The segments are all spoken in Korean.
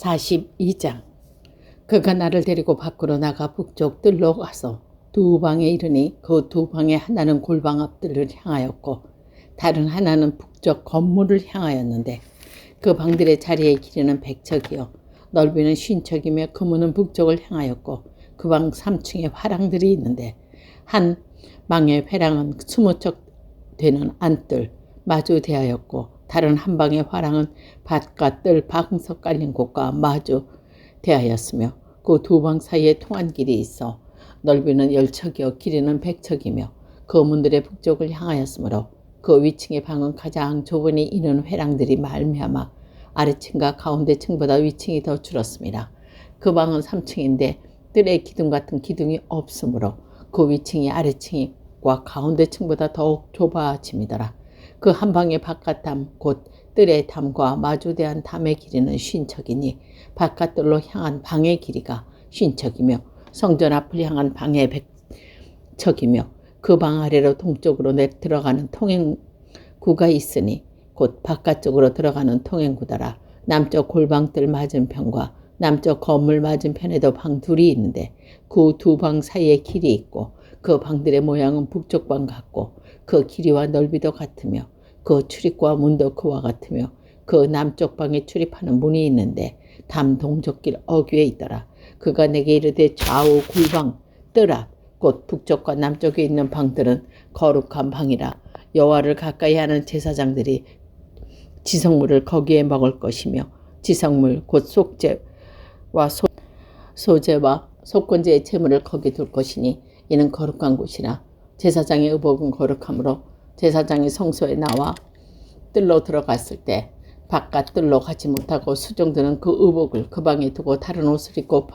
42장. 그가 나를 데리고 밖으로 나가 북쪽 뜰로 가서 두 방에 이르니 그 두 방의 하나는 골방 앞뜰을 향하였고 다른 하나는 북쪽 건물을 향하였는데 그 방들의 자리의 길이는 백척이요. 넓이는 쉰척이며 그 문은 북쪽을 향하였고 그 방 3층에 화랑들이 있는데 한 방의 회랑은 스무 척 되는 안뜰 마주 대하였고 다른 한 방의 화랑은 밭과 뜰 방석 깔린 곳과 마주 대하였으며 그 두 방 사이에 통한 길이 있어 넓이는 열척이요 길이는 백척이며 그 문들의 북쪽을 향하였으므로 그 위층의 방은 가장 좁으니 이는 회랑들이 말미암아 아래층과 가운데 층보다 위층이 더 줄었습니다. 그 방은 3층인데 뜰의 기둥 같은 기둥이 없으므로 그 위층이 아래층과 가운데 층보다 더욱 좁아짐이더라. 그 한 방의 바깥담 곧 뜰의 담과 마주대한 담의 길이는 쉰척이니 바깥뜰로 향한 방의 길이가 쉰척이며 성전 앞을 향한 방의 백척이며 그 방 아래로 동쪽으로 내 들어가는 통행구가 있으니 곧 바깥쪽으로 들어가는 통행구더라. 남쪽 골방뜰 맞은편과 남쪽 건물 맞은편에도 방 둘이 있는데 그 두 방 사이에 길이 있고 그 방들의 모양은 북쪽 방 같고 그 길이와 넓이도 같으며 그 출입과 문도 그와 같으며 그 남쪽 방에 출입하는 문이 있는데 담 동쪽길 어귀에 있더라. 그가 내게 이르되 좌우 골방 뜨라 곧 북쪽과 남쪽에 있는 방들은 거룩한 방이라 여호와를 가까이 하는 제사장들이 지성물을 거기에 먹을 것이며 지성물 곧 속죄와 소, 소제와 속건제의 채물을 거기 둘 것이니 이는 거룩한 곳이라 제사장의 의복은 거룩하므로 제사장이 성소에 나와 뜰로 들어갔을 때 바깥 뜰로 가지 못하고 수종들은 그 의복을 그 방에 두고 다른 옷을 입고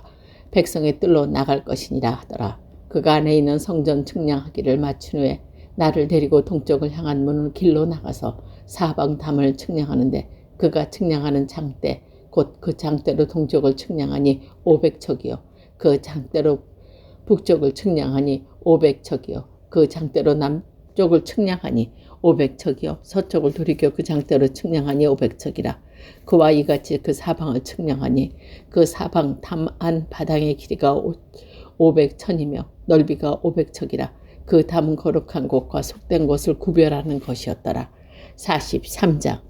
백성의 뜰로 나갈 것이니라 하더라. 그가 안에 있는 성전 측량하기를 마친 후에 나를 데리고 동쪽을 향한 문을 길로 나가서 사방 담을 측량하는데 그가 측량하는 장대 곧 그 장대로 동쪽을 측량하니 500척이요 그 장대로 북쪽을 측량하니 500척이요 그 장대로 남쪽을 측량하니 500척이요. 서쪽을 돌이켜 그 장대로 측량하니 500척이라. 그와 이같이 그 사방을 측량하니 그 사방 담안 바닥의 길이가 500천이며 넓이가 500척이라. 그 담은 거룩한 곳과 속된 곳을 구별하는 것이었더라. 43장.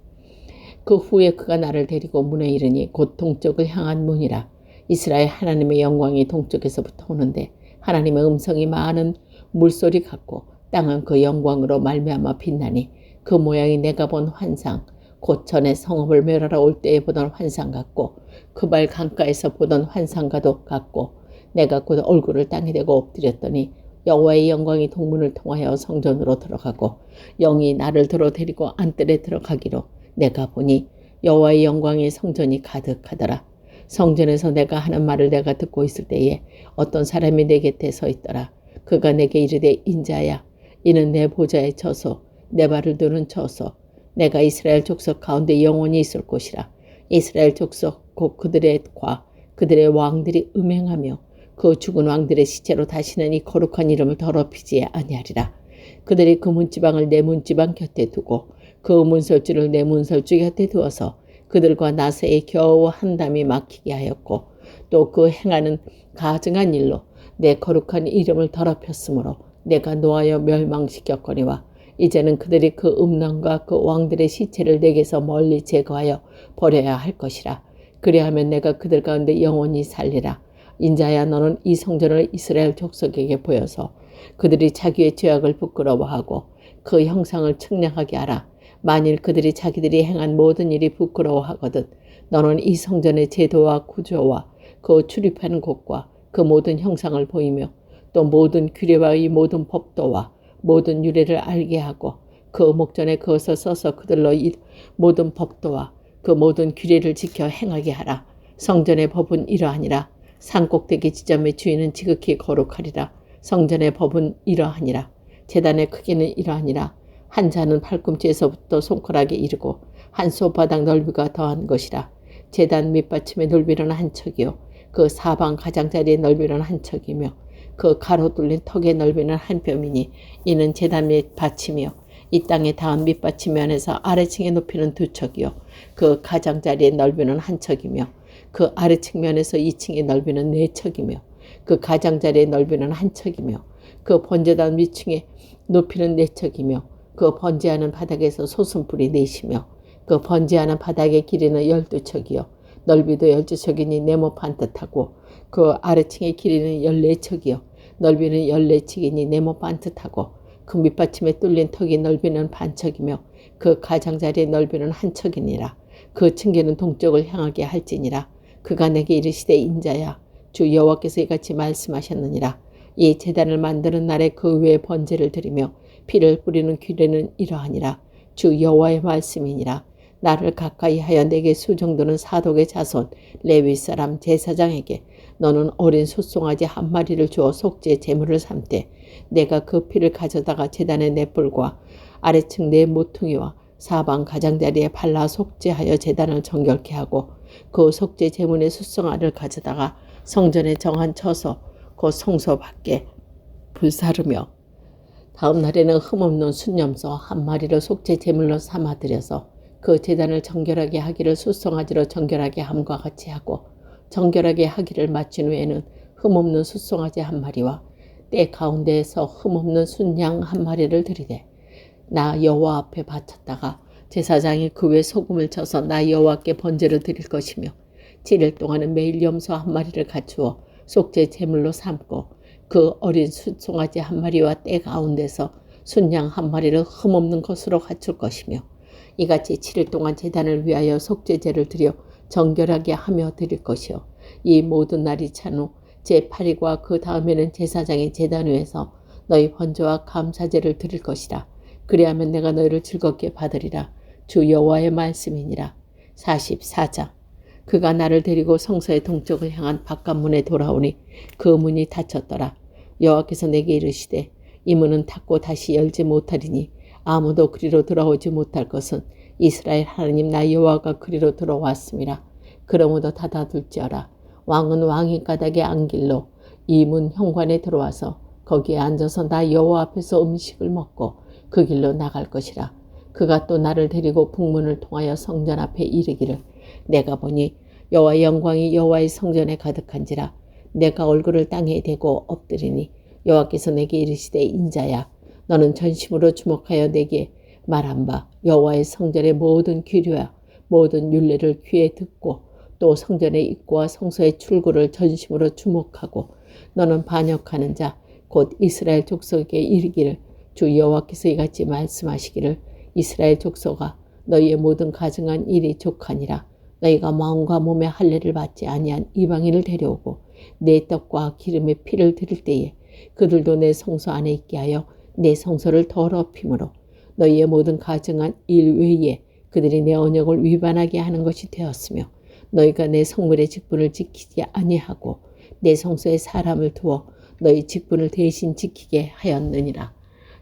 그 후에 그가 나를 데리고 문에 이르니 곧 동쪽을 향한 문이라. 이스라엘 하나님의 영광이 동쪽에서부터 오는데 하나님의 음성이 많은 물소리 같고 땅은 그 영광으로 말미암아 빛나니 그 모양이 내가 본 환상 곧 전에 성읍을 멸하러 올 때에 보던 환상 같고 그 발 강가에서 보던 환상과도 같고 내가 곧 얼굴을 땅에 대고 엎드렸더니 여호와의 영광이 동문을 통하여 성전으로 들어가고 영이 나를 들어 데리고 안뜰에 들어가기로 내가 보니 여호와의 영광의 성전이 가득하더라. 성전에서 내가 하는 말을 내가 듣고 있을 때에 어떤 사람이 내 곁에 서 있더라. 그가 내게 이르되 인자야 이는 내 보좌에 쳐서 내 발을 두는 쳐서 내가 이스라엘 족속 가운데 영원히 있을 곳이라. 이스라엘 족속 곧 그들의 과 그들의 왕들이 음행하며 그 죽은 왕들의 시체로 다시는 이 거룩한 이름을 더럽히지 아니하리라. 그들이 그 문지방을 내 문지방 곁에 두고 그 문설주를 내 문설주 곁에 두어서 그들과 나사에 겨우 한 담이 막히게 하였고 또 그 행하는 가증한 일로 내 거룩한 이름을 더럽혔으므로 내가 노하여 멸망시켰거니와 이제는 그들이 그 음란과 그 왕들의 시체를 내게서 멀리 제거하여 버려야 할 것이라. 그리하면 내가 그들 가운데 영원히 살리라. 인자야 너는 이 성전을 이스라엘 족속에게 보여서 그들이 자기의 죄악을 부끄러워하고 그 형상을 측량하게 하라. 만일 그들이 자기들이 행한 모든 일이 부끄러워하거든 너는 이 성전의 제도와 구조와 그 출입하는 곳과 그 모든 형상을 보이며 또 모든 규례와 이 모든 법도와 모든 유래를 알게 하고 그 목전에 그것을 써서 그들로 이 모든 법도와 그 모든 규례를 지켜 행하게 하라. 성전의 법은 이러하니라. 산꼭대기 지점의 주인은 지극히 거룩하리라. 성전의 법은 이러하니라. 재단의 크기는 이러하니라. 한 자는 팔꿈치에서부터 손가락에 이르고 한 소바닥 넓이가 더한 것이라. 재단 밑받침의 넓이는 한 척이요. 그 사방 가장자리의 넓이는 한 척이며 그 가로 뚫린 턱의 넓이는 한 뼘이니 이는 재단 및 받침이요. 이 땅에 닿은 밑받침 면에서 아래층의 높이는 두 척이요 그 가장자리의 넓이는 한 척이며 그 아래측면에서 2층의 넓이는 네 척이며 그 가장자리의 넓이는 한 척이며 그 번제단 위층의 높이는 네 척이며 그 번제하는 바닥에서 솟음불이 넷이며 그 번제하는 바닥의 길이는 열두 척이요 넓이도 열두 척이니 네모 반듯하고 그 아래층의 길이는 열네 척이요. 넓이는 열네 척이니 네모 반듯하고 그 밑받침에 뚫린 턱이 넓이는 반척이며 그 가장자리의 넓이는 한 척이니라. 그 층계는 동쪽을 향하게 할지니라. 그가 내게 이르시되 인자야 주 여호와께서 이같이 말씀하셨느니라. 이 제단을 만드는 날에 그 위에 번제를 드리며 피를 뿌리는 규례는 이러하니라. 주 여호와의 말씀이니라 나를 가까이 하여 내게 수정도는 사독의 자손 레위 사람 제사장에게 너는 어린 소송아지 한 마리를 주어 속죄 제물을 삼되 내가 그 피를 가져다가 제단의 넷불과 아래층 네 모퉁이와 사방 가장자리에 발라 속죄하여 제단을 정결케 하고 그 속죄 제문의 수송아를 가져다가 성전에 정한 쳐서 그 성소 밖에 불사르며 다음 날에는 흠없는 순념소 한 마리를 속죄 제물로 삼아 들여서 그 제단을 정결하게 하기를 수송아지로 정결하게 함과 같이 하고 정결하게 하기를 마친 후에는 흠없는 수송아지 한 마리와 때 가운데에서 흠없는 순양 한 마리를 들이되 나 여호와 앞에 바쳤다가 제사장이 그 위에 소금을 쳐서 나 여호와께 번제를 드릴 것이며 7일 동안은 매일 염소 한 마리를 갖추어 속죄 제물로 삼고 그 어린 순송아지 한 마리와 때 가운데서 순양 한 마리를 흠없는 것으로 갖출 것이며 이같이 7일 동안 제단을 위하여 속죄제를 드려 정결하게 하며 드릴 것이요. 이 모든 날이 찬 후 제8일과 그 다음에는 제사장의 제단 위에서 너희 번제와 감사제를 드릴 것이라. 그리하면 내가 너희를 즐겁게 받으리라. 주 여호와의 말씀이니라. 44장 그가 나를 데리고 성서의 동쪽을 향한 바깥문에 돌아오니 그 문이 닫혔더라. 여호와께서 내게 이르시되 이 문은 닫고 다시 열지 못하리니 아무도 그리로 들어오지 못할 것은 이스라엘 하나님 나 여호와가 그리로 들어왔습니다. 그러므로 닫아둘지어라. 왕은 왕의 가닥에 안길로 이 문 현관에 들어와서 거기에 앉아서 나 여호와 앞에서 음식을 먹고 그 길로 나갈 것이라. 그가 또 나를 데리고 북문을 통하여 성전 앞에 이르기를 내가 보니 여호와의 영광이 여호와의 성전에 가득한지라 내가 얼굴을 땅에 대고 엎드리니 여호와께서 내게 이르시되 인자야 너는 전심으로 주목하여 내게 말한 바. 여호와의 성전의 모든 규례와 모든 율례를 귀에 듣고 또 성전의 입구와 성소의 출구를 전심으로 주목하고 너는 반역하는 자 곧 이스라엘 족속에게 이르기를 주 여호와께서 이같이 말씀하시기를 이스라엘 족속아 너희의 모든 가증한 일이 족하니라. 너희가 마음과 몸의 할례를 받지 아니한 이방인을 데려오고 내 떡과 기름의 피를 드릴 때에 그들도 내 성소 안에 있게 하여 내 성소를 더럽힘으로 너희의 모든 가증한 일 외에 그들이 내 언약을 위반하게 하는 것이 되었으며 너희가 내 성물의 직분을 지키지 아니하고 내 성소에 사람을 두어 너희 직분을 대신 지키게 하였느니라.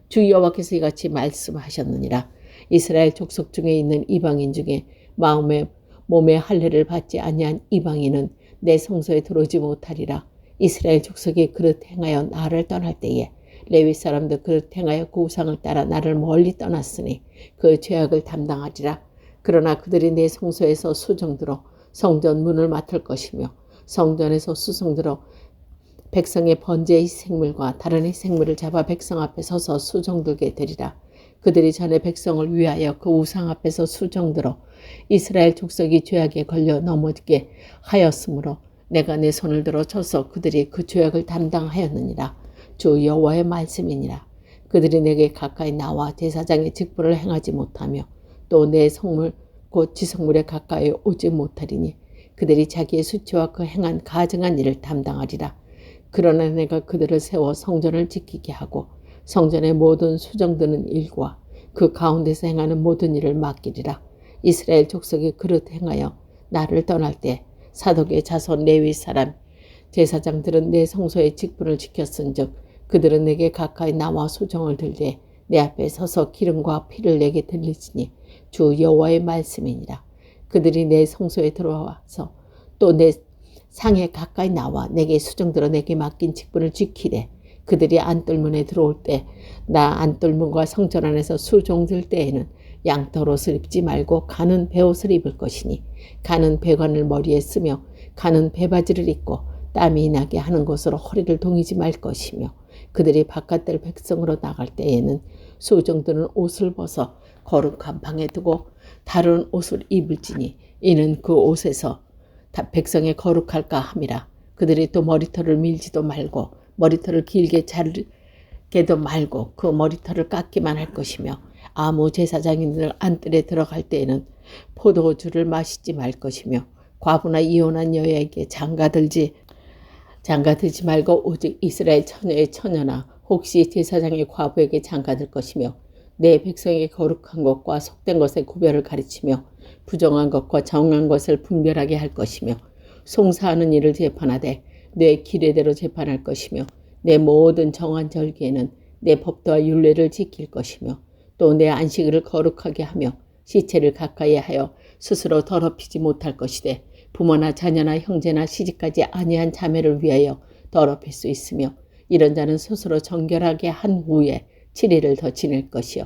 주 여호와께서 이같이 말씀하셨느니라. 이스라엘 족속 중에 있는 이방인 중에 마음에 몸의 할례를 받지 아니한 이방인은 내 성소에 들어오지 못하리라. 이스라엘 족속이 그릇 행하여 나를 떠날 때에 레위 사람도 그릇 행하여 그 우상을 따라 나를 멀리 떠났으니 그 죄악을 담당하리라. 그러나 그들이 내 성소에서 수정들어 성전 문을 맡을 것이며 성전에서 수성들어 백성의 번제의 생물과 다른 희생물을 잡아 백성 앞에 서서 수정들게 되리라. 그들이 전에 백성을 위하여 그 우상 앞에서 수정들어 이스라엘 족속이 죄악에 걸려 넘어지게 하였으므로 내가 내 손을 들어 쳐서 그들이 그 죄악을 담당하였느니라. 주 여호와의 말씀이니라. 그들이 내게 가까이 나와 제사장의 직분을 행하지 못하며 또 내 성물 곧 지성물에 가까이 오지 못하리니 그들이 자기의 수치와 그 행한 가증한 일을 담당하리라. 그러나 내가 그들을 세워 성전을 지키게 하고 성전의 모든 수정드는 일과 그 가운데서 행하는 모든 일을 맡기리라. 이스라엘 족속이 그릇 행하여 나를 떠날 때 사독의 자손 레위 사람 제사장들은 내 성소의 직분을 지켰은즉 그들은 내게 가까이 나와 수정을 들되 내 앞에 서서 기름과 피를 내게 들리시니 주 여호와의 말씀이니라. 그들이 내 성소에 들어와서 또 내 상에 가까이 나와 내게 수정들어 내게 맡긴 직분을 지키되 그들이 안뜰문에 들어올 때 나 안뜰문과 성전 안에서 수종들 때에는 양털옷을 입지 말고 가는 배옷을 입을 것이니 가는 배관을 머리에 쓰며 가는 배바지를 입고 땀이 나게 하는 것으로 허리를 동이지 말 것이며 그들이 바깥들 백성으로 나갈 때에는 수종들은 옷을 벗어 거룩한 방에 두고 다른 옷을 입을지니 이는 그 옷에서 다 백성의 거룩할까 함이라. 그들이 또 머리털을 밀지도 말고 머리털을 길게 자르게도 말고 그 머리털을 깎기만 할 것이며 아무 제사장인들 안뜰에 들어갈 때에는 포도주를 마시지 말 것이며 과부나 이혼한 여자에게 장가들지 장가들지 말고 오직 이스라엘 처녀의 처녀나 혹시 제사장의 과부에게 장가들 것이며 내 백성의 거룩한 것과 속된 것의 구별을 가르치며 부정한 것과 정한 것을 분별하게 할 것이며 송사하는 일을 재판하되 내 기례대로 재판할 것이며 내 모든 정한 절기에는 내 법도와 율례를 지킬 것이며 또 내 안식일을 거룩하게 하며 시체를 가까이 하여 스스로 더럽히지 못할 것이되 부모나 자녀나 형제나 시집까지 아니한 자매를 위하여 더럽힐 수 있으며 이런 자는 스스로 정결하게 한 후에 7일을 더 지낼 것이요.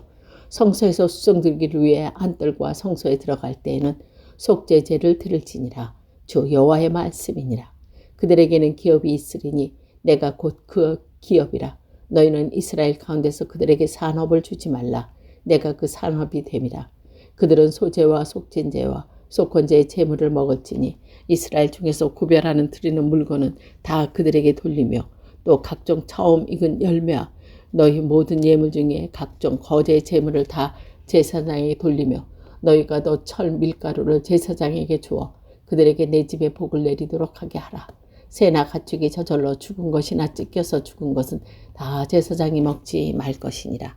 성소에서 수정 들기를 위해 안뜰과 성소에 들어갈 때에는 속죄제를 드릴지니라. 주 여호와의 말씀이니라. 그들에게는 기업이 있으리니 내가 곧 그 기업이라. 너희는 이스라엘 가운데서 그들에게 산업을 주지 말라. 내가 그 산업이 됨이라. 그들은 소재와 속진제와 속건제의 재물을 먹을지니 이스라엘 중에서 구별하는 드리는 물건은 다 그들에게 돌리며 또 각종 처음 익은 열매와 너희 모든 예물 중에 각종 거제 재물을 다 제사장에게 돌리며 너희가 너 철 밀가루를 제사장에게 주어 그들에게 내 집에 복을 내리도록 하게 하라. 새나 가축이 저절로 죽은 것이나 찢겨서 죽은 것은 다 제사장이 먹지 말 것이니라.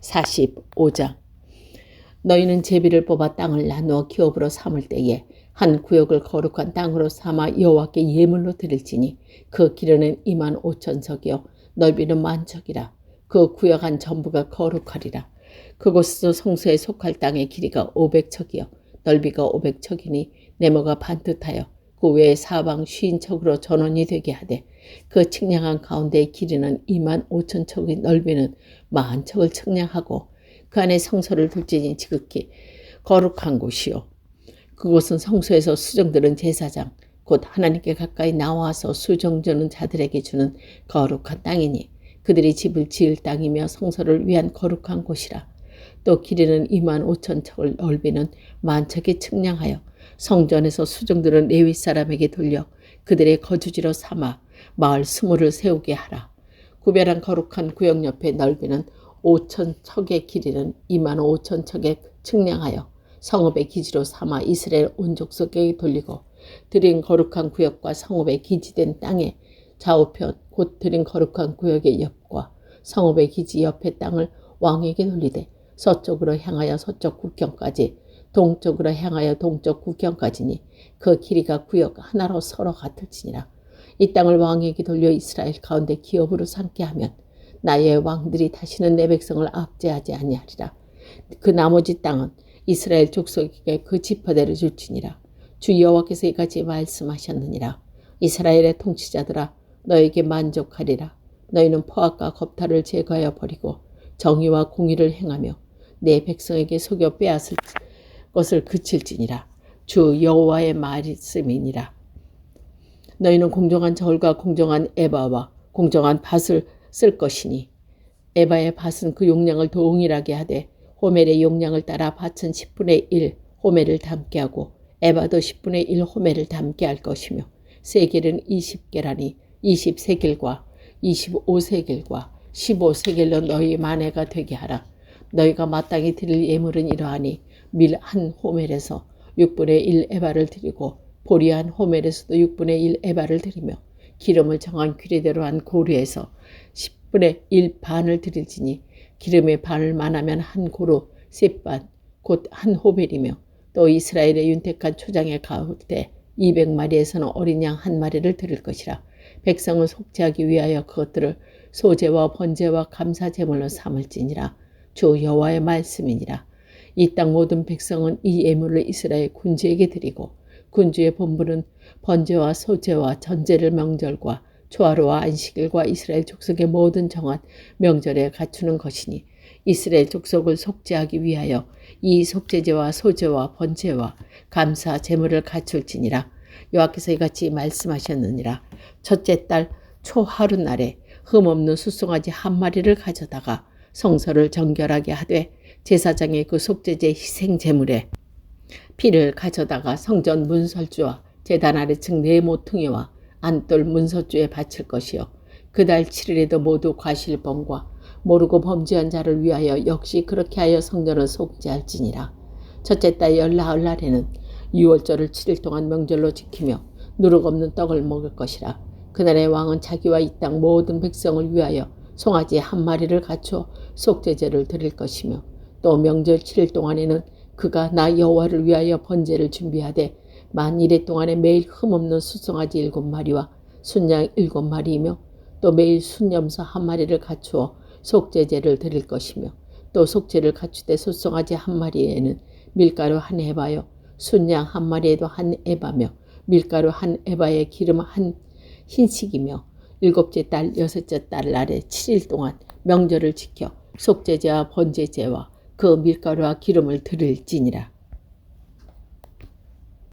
45장 너희는 제비를 뽑아 땅을 나누어 기업으로 삼을 때에 한 구역을 거룩한 땅으로 삼아 여호와께 예물로 드릴지니 그 길이는 2만 5천 석이요 넓이는 만척이라. 그 구역 한 전부가 거룩하리라. 그곳에서 성소에 속할 땅의 길이가 500척이요 넓이가 500척이니 네모가 반듯하여 그 외에 사방 쉰 척으로 전원이 되게 하되 그 측량한 가운데의 길이는 2만 5천 척의 넓이는 만 척을 측량하고 그 안에 성소를 둘지니 지극히 거룩한 곳이요 그곳은 성소에서 수정들은 제사장 곧 하나님께 가까이 나와서 수정되는 자들에게 주는 거룩한 땅이니 그들이 집을 지을 땅이며 성소를 위한 거룩한 곳이라 또 길이는 2만 5천 척을 넓이는 만척에 측량하여 성전에서 수정들은 레위 사람에게 돌려 그들의 거주지로 삼아 마을 스물을 세우게 하라. 구별한 거룩한 구역 옆에 넓이는 5천 척의 길이는 2만 5천 척에 측량하여 성읍의 기지로 삼아 이스라엘 온 족속에게 돌리고 드린 거룩한 구역과 성읍의 기지된 땅의 좌우편 곧 드린 거룩한 구역의 옆과 성읍의 기지 옆의 땅을 왕에게 돌리되 서쪽으로 향하여 서쪽 국경까지 동쪽으로 향하여 동쪽 국경까지니 그 길이가 구역 하나로 서로 같을지니라. 이 땅을 왕에게 돌려 이스라엘 가운데 기업으로 삼게 하면 나의 왕들이 다시는 내 백성을 압제하지 아니하리라. 그 나머지 땅은 이스라엘 족속에게 그 지파대로 줄지니라. 주 여호와께서 이같이 말씀하셨느니라. 이스라엘의 통치자들아 너에게 만족하리라. 너희는 포악과 겁탈을 제거하여 버리고 정의와 공의를 행하며 내 백성에게 속여 빼앗을 것을 그칠지니라. 주 여호와의 말씀이니라. 너희는 공정한 절과 공정한 에바와 공정한 밭을 쓸 것이니 에바의 밭은 그 용량을 동일하게 하되 호멜의 용량을 따라 밭은 10분의 1 호멜을 담게 하고 에바도 10분의 1 호멜을 담게 할 것이며 세겔은 20개라니 20세겔과 25세겔과 15세겔로 너희 만회가 되게 하라. 너희가 마땅히 드릴 예물은 이러하니 밀 한 호멜에서 6분의 1 에바를 드리고 보리 한 호멜에서도 6분의 1 에바를 드리며 기름을 정한 규례대로 한 고리에서 10분의 1 반을 드릴지니 기름의 반을 만하면 한 고루 셋반 곧 한 호벨이며 또 이스라엘의 윤택한 초장에 가올 때 200마리에서는 어린 양 한 마리를 드릴 것이라 백성을 속죄하기 위하여 그것들을 소재와 번제와 감사 제물로 삼을지니라. 주 여호와의 말씀이니라. 이 땅 모든 백성은 이 예물을 이스라엘 군주에게 드리고 군주의 본부는 번제와 소제와 전제를 명절과 초하루와 안식일과 이스라엘 족속의 모든 정한 명절에 갖추는 것이니 이스라엘 족속을 속죄하기 위하여 이 속죄제와 소제와 번제와 감사 제물을 갖출지니라. 여호와께서 이같이 말씀하셨느니라. 첫째 달 초하루 날에 흠없는 수송아지 한 마리를 가져다가 성소를 정결하게 하되 제사장의 그 속죄제 희생 제물에 피를 가져다가 성전 문설주와 제단 아래층 네 모퉁이와 안돌 문서주에 바칠 것이요. 그달 7일에도 모두 과실범과 모르고 범죄한 자를 위하여 역시 그렇게 하여 성전을 속죄할지니라. 첫째 달 열나흘 날에는 유월절을 7일 동안 명절로 지키며 누룩 없는 떡을 먹을 것이라. 그날의 왕은 자기와 이 땅 모든 백성을 위하여 송아지 한 마리를 갖추어 속죄제를 드릴 것이며 또 명절 7일 동안에는 그가 나 여호와를 위하여 번제를 준비하되 만 일해 동안에 매일 흠없는 수송아지 일곱 마리와 순양 일곱 마리이며 또 매일 순염소 한 마리를 갖추어 속죄제를 드릴 것이며 또 속죄를 갖추되 수송아지 한 마리에는 밀가루 한 에바요 순양 한 마리에도 한 에바며 밀가루 한 에바에 기름 한 흰식이며 일곱째 달 여섯째 달 날에 7일 동안 명절을 지켜 속죄제와 번제제와 그 밀가루와 기름을 드릴지니라.